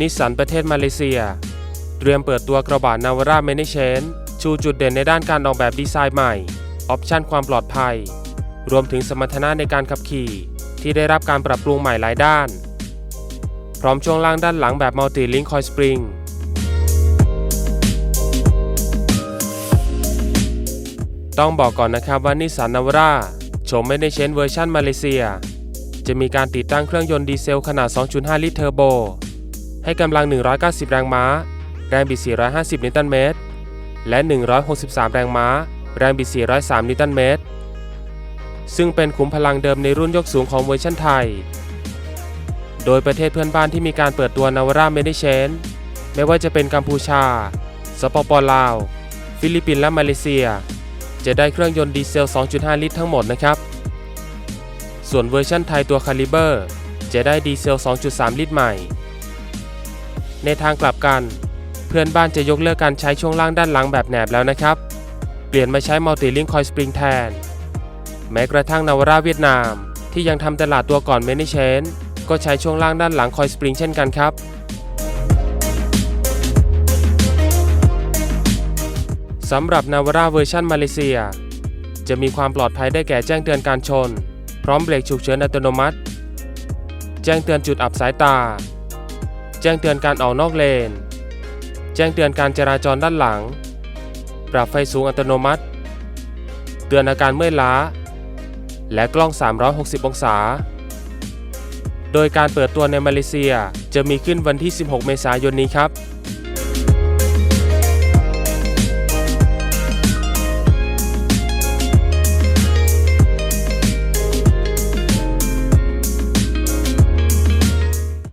นิสสันประเทศมาเลเซีย เตรียมเปิดตัวกระบะนาวาร่าเมเนเชนชูจุดเด่นในด้านการออกแบบดีไซน์ใหม่ ออปชันความปลอดภัย รวมถึงสมรรถนะในการขับขี่ ที่ได้รับการปรับปรุงใหม่หลายด้าน พร้อมช่วงล่างด้านหลังแบบมัลติลิงคอยสปริงต้องบอกก่อนนะครับว่านิสสันนาวาร่าโฉมไม่ได้เชนเวอร์ชันมาเลเซีย จะมีการติดตั้งเครื่องยนต์ดีเซลขนาด 2.5 ลิตรเทอร์โบ ให้กำลัง 190 แรงม้า แรงบิด 450 นิวตันเมตร และ 163 แรงม้า แรงบิด 403 นิวตันเมตร ซึ่งเป็นขุมพลังเดิมในรุ่นยกสูงของเวอร์ชันไทย โดยประเทศเพื่อนบ้านที่มีการเปิดตัวนาวร่าเมดิเชน ไม่ว่าจะเป็นกัมพูชา สปปลาว ฟิลิปปินส์และมาเลเซีย จะได้เครื่องยนต์ดีเซล 2.5 ลิตรทั้งหมดนะครับ ส่วนเวอร์ชันไทยตัวคาลิเบอร์จะได้ดีเซล 2.3 ลิตรใหม่ ในทางกลับกัน เพื่อนบ้านจะยกเลิกการใช้ช่วงล่างด้านหลังแบบแหนบแล้วนะครับ เปลี่ยนมาใช้มัลติลิงคอยสปริงแทน แม้กระทั่งนาวาร่าเวียดนาม ที่ยังทำตลาดตัวก่อนเมนิเชนก็ใช้ช่วงล่างด้านหลังคอยสปริงเช่นกันครับสำหรับนาวาร่าเวอร์ชันมาเลเซีย จะมีความปลอดภัยได้แก่แจ้งเตือนการชน พร้อมเบรกฉุกเฉินอัตโนมัติ แจ้งเตือนจุดอับสายตา จ้งเตือนการออกนอกเลน แจ้งเตือนการจราจรด้านหลัง ปรับไฟสูงอัตโนมัติ เตือนอาการเมื่อยล้า และกล้อง 360 องศา โดยการเปิดตัวในมาเลเซียจะมีขึ้นวันที่ 16 เมษายนนี้ครับ